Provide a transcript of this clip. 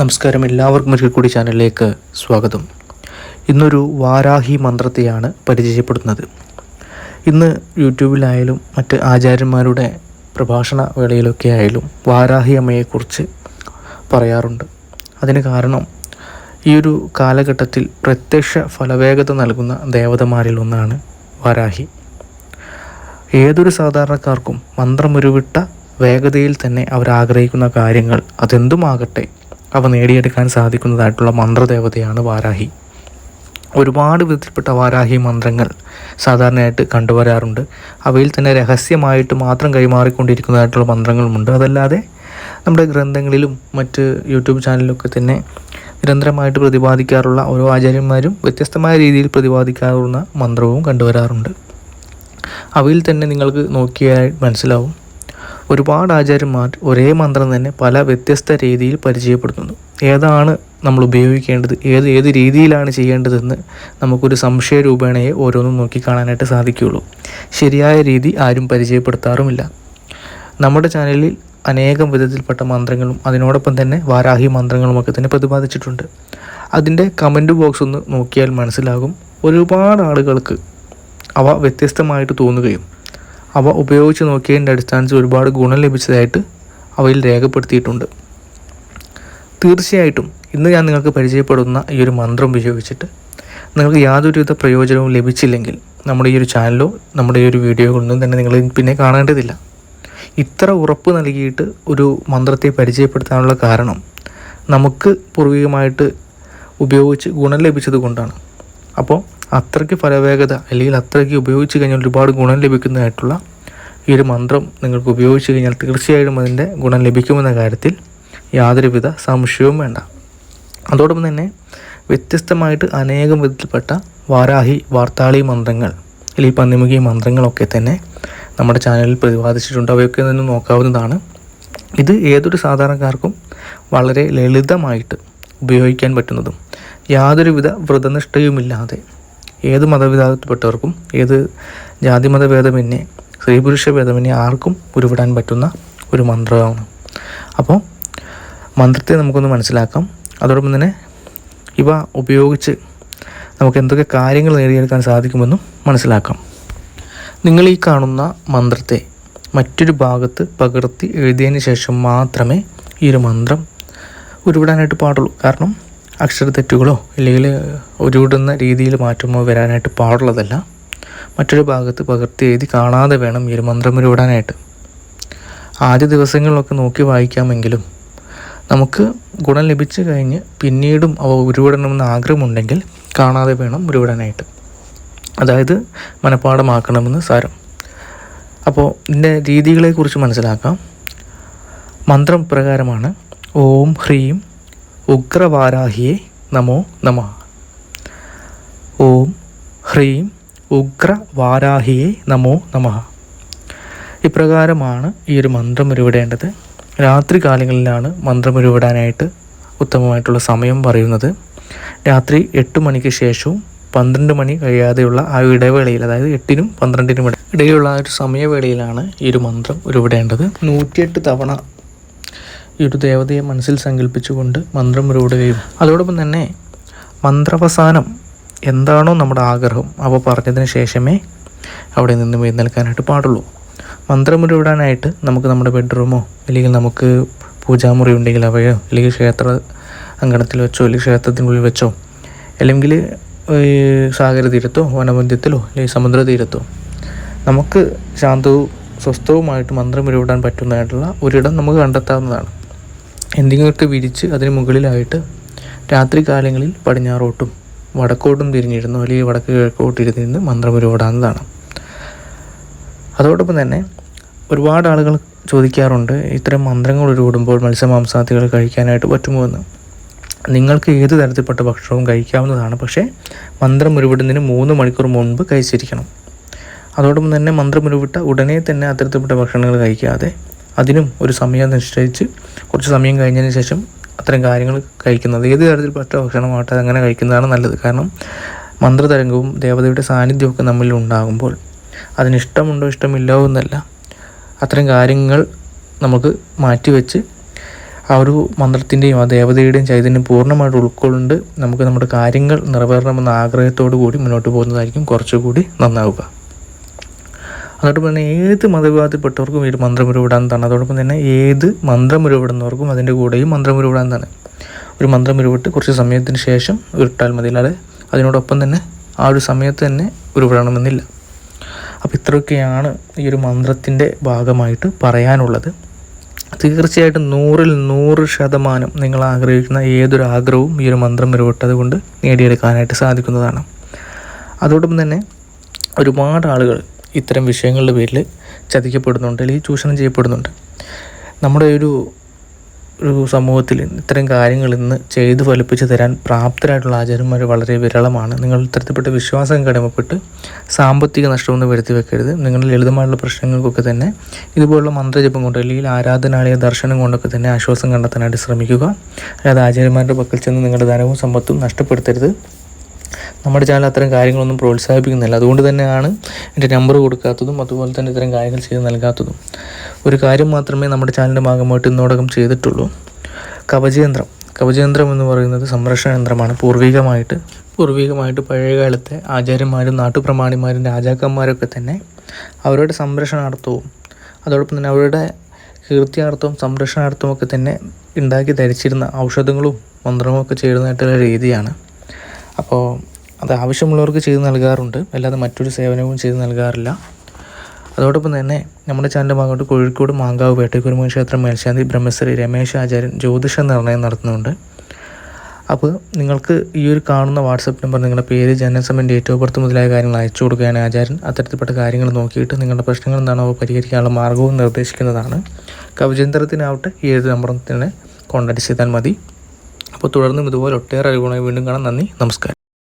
നമസ്കാരം. എല്ലാവർക്കും ഒരിക്കൽ കൂടി ചാനലിലേക്ക് സ്വാഗതം. ഇന്നൊരു വാരാഹി മന്ത്രത്തെയാണ് പരിചയപ്പെടുത്തുന്നത്. ഇന്ന് യൂട്യൂബിലായാലും മറ്റ് ആചാര്യന്മാരുടെ പ്രഭാഷണ വേളയിലൊക്കെ ആയാലും വാരാഹി അമ്മയെക്കുറിച്ച് പറയാറുണ്ട്. അതിന് കാരണം ഈ ഒരു കാലഘട്ടത്തിൽ പ്രത്യക്ഷ ഫലവേഗത നൽകുന്ന ദേവതമാരിൽ ഒന്നാണ് വാരാഹി. ഏതൊരു സാധാരണക്കാർക്കും മന്ത്രമുരുവിട്ട വേഗതയിൽ തന്നെ അവർ ആഗ്രഹിക്കുന്ന കാര്യങ്ങൾ അതെന്തുമാകട്ടെ അവ നേടിയെടുക്കാൻ സാധിക്കുന്നതായിട്ടുള്ള മന്ത്രദേവതയാണ് വാരാഹി. ഒരുപാട് വിധത്തിൽപ്പെട്ട വാരാഹി മന്ത്രങ്ങൾ സാധാരണയായിട്ട് കണ്ടുവരാറുണ്ട്. അവയിൽ തന്നെ രഹസ്യമായിട്ട് മാത്രം കൈമാറിക്കൊണ്ടിരിക്കുന്നതായിട്ടുള്ള മന്ത്രങ്ങളുമുണ്ട്. അതല്ലാതെ നമ്മുടെ ഗ്രന്ഥങ്ങളിലും മറ്റ് യൂട്യൂബ് ചാനലിലൊക്കെ തന്നെ നിരന്തരമായിട്ട് പ്രതിപാദിക്കാറുള്ള ഓരോ ആചാര്യന്മാരും വ്യത്യസ്തമായ രീതിയിൽ പ്രതിപാദിക്കാറുള്ള മന്ത്രവും കണ്ടുവരാറുണ്ട്. അവയിൽ തന്നെ നിങ്ങൾക്ക് നോക്കിയാൽ മനസ്സിലാവും. ഒരുപാട് ആചാര്യന്മാർ ഒരേ മന്ത്രം തന്നെ പല വ്യത്യസ്ത രീതിയിൽ പരിചയപ്പെടുത്തുന്നു. ഏതാണ് നമ്മൾ ഉപയോഗിക്കേണ്ടത്? ഏത് ഏത് രീതിയിലാണ് ചെയ്യേണ്ടതെന്ന് നമുക്കൊരു സംശയ രൂപേണയെ ഓരോന്നും നോക്കി കാണാനായിട്ട് സാധിക്കുകയുള്ളൂ. ശരിയായ രീതി ആരും പരിചയപ്പെടുത്താറുമില്ല. നമ്മുടെ ചാനലിൽ അനേകം വിധത്തിൽപ്പെട്ട മന്ത്രങ്ങളും അതിനോടൊപ്പം തന്നെ വാരാഹി മന്ത്രങ്ങളുമൊക്കെ തന്നെ പ്രതിപാദിച്ചിട്ടുണ്ട്. അതിന്റെ കമന്റ് ബോക്സ് ഒന്ന് നോക്കിയാൽ മനസ്സിലാകും. ഒരുപാട് ആളുകൾക്ക് അവ വ്യത്യസ്തമായിട്ട് തോന്നുകയും അവ ഉപയോഗിച്ച് നോക്കിയതിന്റെ അടിസ്ഥാനത്തിൽ ഒരുപാട് ഗുണം ലഭിച്ചതായിട്ട് അവയിൽ രേഖപ്പെടുത്തിയിട്ടുണ്ട്. തീർച്ചയായിട്ടും ഇന്ന് ഞാൻ നിങ്ങൾക്ക് പരിചയപ്പെടുന്ന ഈ ഒരു മന്ത്രം ഉപയോഗിച്ചിട്ട് നിങ്ങൾക്ക് യാതൊരുവിധ പ്രയോജനവും ലഭിച്ചില്ലെങ്കിൽ നമ്മുടെ ഈ ഒരു ചാനലോ നമ്മുടെ ഈ ഒരു വീഡിയോകളൊന്നും തന്നെ നിങ്ങൾ പിന്നെ കാണേണ്ടതില്ല. ഇത്ര ഉറപ്പ് നൽകിയിട്ട് ഒരു മന്ത്രത്തെ പരിചയപ്പെടുത്താനുള്ള കാരണം നമുക്ക് പൂർവികമായിട്ട് ഉപയോഗിച്ച് ഗുണം ലഭിച്ചത് കൊണ്ടാണ്. അപ്പോൾ അത്രയ്ക്ക് ഫലവേഗത അല്ലെങ്കിൽ അത്രയ്ക്ക് ഉപയോഗിച്ച് കഴിഞ്ഞാൽ ഒരുപാട് ഗുണം ലഭിക്കുന്നതായിട്ടുള്ള ഈ ഒരു മന്ത്രം നിങ്ങൾക്ക് ഉപയോഗിച്ച് കഴിഞ്ഞാൽ തീർച്ചയായിട്ടും അതിന്റെ ഗുണം ലഭിക്കുമെന്ന കാര്യത്തിൽ യാതൊരുവിധ സംശയവും വേണ്ട. അതോടൊപ്പം തന്നെ വ്യത്യസ്തമായിട്ട് അനേകം വിധത്തിൽപ്പെട്ട വാരാഹി വാർത്താളി മന്ത്രങ്ങൾ അല്ലെങ്കിൽ പന്നിമുഖി മന്ത്രങ്ങളൊക്കെ തന്നെ നമ്മുടെ ചാനലിൽ പ്രതിപാദിച്ചിട്ടുണ്ട്. അവയൊക്കെ നിന്ന് നോക്കാവുന്നതാണ്. ഇത് ഏതൊരു സാധാരണക്കാർക്കും വളരെ ലളിതമായിട്ട് ഉപയോഗിക്കാൻ പറ്റുന്നതും യാതൊരുവിധ വ്രതനിഷ്ഠയുമില്ലാതെ ഏത് മതവിഭാഗത്തിൽപ്പെട്ടവർക്കും ഏത് ജാതി മതഭേദമന്യേ സ്ത്രീ പുരുഷ ഭേദമന്യേ ആർക്കും ഉരുവിടാൻ പറ്റുന്ന ഒരു മന്ത്രമാണ്. അപ്പോൾ മന്ത്രത്തെ നമുക്കൊന്ന് മനസ്സിലാക്കാം. അതോടൊപ്പം തന്നെ ഇവ ഉപയോഗിച്ച് നമുക്ക് എന്തൊക്കെ കാര്യങ്ങൾ നേടിയെടുക്കാൻ സാധിക്കുമെന്നും മനസ്സിലാക്കാം. നിങ്ങൾ ഈ കാണുന്ന മന്ത്രത്തെ മറ്റൊരു ഭാഗത്ത് പകർത്തി എഴുതിയതിന് ശേഷം മാത്രമേ ഈ ഒരു മന്ത്രം ഉരുവിടാനായിട്ട് പാടുള്ളൂ. കാരണം അക്ഷരത്തെറ്റുകളോ അല്ലെങ്കിൽ ഉരുവിടുന്ന രീതിയിൽ മാറ്റമോ വരാനായിട്ട് പാടുള്ളതല്ല. മറ്റൊരു ഭാഗത്ത് പകർത്തി എഴുതി കാണാതെ വേണം ഈ ഒരു മന്ത്രം ഉരുവിടാനായിട്ട്. ആദ്യ ദിവസങ്ങളിലൊക്കെ നോക്കി വായിക്കാമെങ്കിലും നമുക്ക് ഗുണം ലഭിച്ചു കഴിഞ്ഞ് പിന്നീടും അവ ഉരുവിടണമെന്ന് ആഗ്രഹമുണ്ടെങ്കിൽ കാണാതെ വേണം ഉരുവിടാനായിട്ട്. അതായത് മനഃപ്പാടമാക്കണമെന്ന് സാരം. അപ്പോൾ ഇതിന്റെ രീതികളെക്കുറിച്ച് മനസ്സിലാക്കാം. മന്ത്രം പ്രകാരമാണ് ഓം ഹ്രീം ഉഗ്രവാരാഹിയെ നമോ നമ. ഓം ഹ്രീം ഉഗ്രവാരാഹിയെ നമോ നമ. ഇപ്രകാരമാണ് ഈ ഒരു മന്ത്രം ഉരുവിടേണ്ടത്. രാത്രി കാലങ്ങളിലാണ് മന്ത്രം ഉരുവിടാനായിട്ട് ഉത്തമമായിട്ടുള്ള സമയം പറയുന്നത്. രാത്രി എട്ട് മണിക്ക് ശേഷവും പന്ത്രണ്ട് മണി കഴിയാതെയുള്ള ആ ഇടവേളയിൽ അതായത് എട്ടിനും പന്ത്രണ്ടിനും ഇട ഇടയിലുള്ള ആ ഒരു സമയവേളയിലാണ് ഈ ഒരു മന്ത്രം ഉരുവിടേണ്ടത്. നൂറ്റിയെട്ട് തവണ ഈ ഒരു ദേവതയെ മനസ്സിൽ സങ്കല്പിച്ചുകൊണ്ട് മന്ത്രം ഉരുവിടുകയും അതോടൊപ്പം തന്നെ മന്ത്രവസാനം എന്താണോ നമ്മുടെ ആഗ്രഹം അവ പറഞ്ഞതിന് ശേഷമേ അവിടെ നിന്ന് എഴുന്നേൽക്കാനായിട്ട് പാടുള്ളൂ. മന്ത്രം ഉരുവിടാനായിട്ട് നമുക്ക് നമ്മുടെ ബെഡ്റൂമോ അല്ലെങ്കിൽ നമുക്ക് പൂജാമുറി ഉണ്ടെങ്കിൽ അവയോ അല്ലെങ്കിൽ ക്ഷേത്ര അങ്കണത്തിൽ വെച്ചോ അല്ലെങ്കിൽ ക്ഷേത്രത്തിനുള്ളിൽ വെച്ചോ അല്ലെങ്കിൽ സാഗര തീരത്തോ വനമധ്യത്തിലോ അല്ലെങ്കിൽ സമുദ്ര തീരത്തോ നമുക്ക് ശാന്തവും സ്വസ്ഥവുമായിട്ട് മന്ത്രം ഉരുവിടാൻ പറ്റുന്നതായിട്ടുള്ള ഒരിടം നമുക്ക് കണ്ടെത്താവുന്നതാണ്. എന്തെങ്കിലുമൊക്കെ വിരിച്ച് അതിന് മുകളിലായിട്ട് രാത്രി കാലങ്ങളിൽ പടിഞ്ഞാറോട്ടും വടക്കോട്ടും തിരിഞ്ഞിരുന്നു അല്ലെങ്കിൽ വടക്ക് കിഴക്കോട്ടിരുന്ന് മന്ത്രം ഉരുവിടാവുന്നതാണ്. അതോടൊപ്പം തന്നെ ഒരുപാട് ആളുകൾ ചോദിക്കാറുണ്ട് ഇത്തരം മന്ത്രങ്ങൾ ഉരുവിടുമ്പോൾ മത്സ്യമാംസാദികൾ കഴിക്കാനായിട്ട് പറ്റുമോ എന്ന് നിങ്ങൾക്ക് ഏത് തരത്തിൽപ്പെട്ട ഭക്ഷണവും കഴിക്കാവുന്നതാണ് പക്ഷേ മന്ത്രം ഉരുവിടുന്നതിന് മൂന്ന് മണിക്കൂർ മുൻപ് കഴിച്ചിരിക്കണം. അതോടൊപ്പം തന്നെ മന്ത്രം ഉരുവിട്ട ഉടനെ തന്നെ അത്തരത്തിൽപ്പെട്ട ഭക്ഷണങ്ങൾ കഴിക്കാതെ അതിനും ഒരു സമയം നിശ്ചയിച്ച് കുറച്ച് സമയം കഴിഞ്ഞതിന് ശേഷം അത്തരം കാര്യങ്ങൾ കഴിക്കുന്നത്. ഏത് തരത്തിൽപ്പെട്ട ഭക്ഷണമാകട്ടെ അങ്ങനെ കഴിക്കുന്നതാണ് നല്ലത്. കാരണം മന്ത്രതരംഗവും ദേവതയുടെ സാന്നിധ്യമൊക്കെ നമ്മളിൽ ഉണ്ടാകുമ്പോൾ അതിനിഷ്ടമുണ്ടോ ഇഷ്ടമില്ലോ എന്നല്ല. അത്തരം കാര്യങ്ങൾ നമുക്ക് മാറ്റിവെച്ച് ആ ഒരു മന്ത്രത്തിന്റെയും ആ ദേവതയുടെയും ചൈതന്യം പൂർണമായിട്ട് ഉൾക്കൊണ്ട് നമുക്ക് നമ്മുടെ കാര്യങ്ങൾ നിറവേറണമെന്ന ആഗ്രഹത്തോടു കൂടി മുന്നോട്ട് പോകുന്നതായിരിക്കും കുറച്ചുകൂടി നന്നാവുക. അതോടൊപ്പം തന്നെ ഏത് മതവിഭാഗത്തിൽപ്പെട്ടവർക്കും ഈ ഒരു മന്ത്രം ഉരുവിടാവുന്നതാണ് അതോടൊപ്പം തന്നെ ഏത് മന്ത്രം ഉരുവിടുന്നവർക്കും അതിന്റെ കൂടെയും മന്ത്രം ഉരുവിടാവുന്നതാണ് ഒരു മന്ത്രം ഉരുവിട്ട് കുറച്ച് സമയത്തിന് ശേഷം ഉരുട്ടാൽ മതി അല്ലാതെ അതിനോടൊപ്പം തന്നെ ആ ഒരു സമയത്ത് തന്നെ ഉരുവിടണമെന്നില്ല. അപ്പോൾ ഇത്രയൊക്കെയാണ് ഈ ഒരു മന്ത്രത്തിന്റെ ഭാഗമായിട്ട് പറയാനുള്ളത്. തീർച്ചയായിട്ടും നൂറിൽ നൂറ് ശതമാനം നിങ്ങൾ ആഗ്രഹിക്കുന്ന ഏതൊരു ആഗ്രഹവും ഈ ഒരു മന്ത്രം ഉരുവിട്ടത് കൊണ്ട് നേടിയെടുക്കാനായിട്ട് സാധിക്കുന്നതാണ്. അതോടൊപ്പം തന്നെ ഒരുപാട് ആളുകൾ ഇത്തരം വിഷയങ്ങളുടെ പേരിൽ ചതിക്കപ്പെടുന്നുണ്ട് അല്ലെങ്കിൽ ചൂഷണം ചെയ്യപ്പെടുന്നുണ്ട്. നമ്മുടെ ഒരു ഒരു സമൂഹത്തിൽ ഇത്തരം കാര്യങ്ങൾ ഇന്ന് ചെയ്തു ഫലിപ്പിച്ച് തരാൻ പ്രാപ്തരായിട്ടുള്ള ആചാര്യന്മാർ വളരെ വിരളമാണ്. നിങ്ങൾ ഇത്തരത്തിൽപ്പെട്ട വിശ്വാസം കടമപ്പെട്ട് സാമ്പത്തിക നഷ്ടമൊന്നും വരുത്തി വെക്കരുത്. നിങ്ങളുടെ ലളിതമായിട്ടുള്ള പ്രശ്നങ്ങൾക്കൊക്കെ തന്നെ ഇതുപോലുള്ള മന്ത്രജപം കൊണ്ട് അല്ലെങ്കിൽ ആരാധനാലയ ദർശനം കൊണ്ടൊക്കെ തന്നെ ആശ്വാസം കണ്ടെത്താനായിട്ട് ശ്രമിക്കുക. അല്ലാതെ ആചാര്യന്മാരുടെ പക്കൽ ചെന്ന് നിങ്ങളുടെ ധനവും സമ്പത്തും നഷ്ടപ്പെടുത്തരുത്. നമ്മുടെ ചാനൽ അത്തരം കാര്യങ്ങളൊന്നും പ്രോത്സാഹിപ്പിക്കുന്നില്ല. അതുകൊണ്ട് തന്നെയാണ് എന്റെ നമ്പർ കൊടുക്കാത്തതും അതുപോലെ തന്നെ ഇത്തരം കാര്യങ്ങൾ ചെയ്ത് നൽകാത്തതും. ഒരു കാര്യം മാത്രമേ നമ്മുടെ ചാനലിന്റെ ഭാഗമായിട്ട് ഇന്നോടകം ചെയ്തിട്ടുള്ളൂ. കവചയന്ത്രം. കവചയന്ത്രം എന്ന് പറയുന്നത് സംരക്ഷണ യന്ത്രമാണ്. പൂർവികമായിട്ട് പൂർവികമായിട്ട് പഴയകാലത്തെ ആചാര്യന്മാരും നാട്ടുപ്രമാണിമാരും രാജാക്കന്മാരൊക്കെ തന്നെ അവരുടെ സംരക്ഷണാർത്ഥവും അതോടൊപ്പം തന്നെ അവരുടെ കീർത്തിയാർത്ഥവും സംരക്ഷണാർത്ഥവും ഒക്കെ തന്നെ ഉണ്ടാക്കി ധരിച്ചിരുന്ന ഔഷധങ്ങളും മന്ത്രവും ഒക്കെ ചേരുന്നതായിട്ടുള്ള രീതിയാണ് അപ്പോൾ അത് ആവശ്യമുള്ളവർക്ക് ചെയ്ത് നൽകാറുണ്ട്. അല്ലാതെ മറ്റൊരു സേവനവും ചെയ്ത് നൽകാറില്ല. അതോടൊപ്പം തന്നെ നമ്മുടെ ചാനലിന്റെ ഭാഗമായിട്ട് കോഴിക്കോട് മാങ്കാവ് വേട്ടക്കുരുമ ക്ഷേത്രം മേൽശാന്തി ബ്രഹ്മശ്രീ രമേശ് ആചാര്യൻ ജ്യോതിഷ നിർണയം നടത്തുന്നുണ്ട്. അപ്പോൾ നിങ്ങൾക്ക് ഈ ഒരു കാണുന്ന വാട്സപ്പ് നമ്പർ നിങ്ങളുടെ പേര് ജനനസമയം ഡേറ്റ് ഓഫ് ബർത്ത് മുതലായ കാര്യങ്ങൾ അയച്ചു കൊടുക്കുകയാണ് ആചാര്യൻ. അത്തരത്തിൽപ്പെട്ട കാര്യങ്ങൾ നോക്കിയിട്ട് നിങ്ങളുടെ പ്രശ്നങ്ങൾ എന്താണോ പരിഹരിക്കാനുള്ള മാർഗവും നിർദ്ദേശിക്കുന്നതാണ്. കവചേന്ദ്രത്തിനാവട്ടെ ഈ ഒരു നമ്പറിൽ തന്നെ കോൺടാക്ട് ചെയ്താൽ മതി. അപ്പോൾ തുടർന്നും ഇതുപോലെ ഒട്ടേറെ അറിവുകളായി വീണ്ടും കാണാം. നന്ദി. നമസ്കാരം.